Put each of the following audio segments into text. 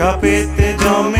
কাপেতে জমে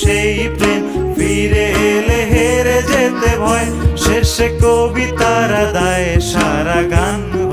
সেই প্রেম ফিরে এলে হেরে যেতে ভয়। শেষে কবিতারা দায় সারা গান।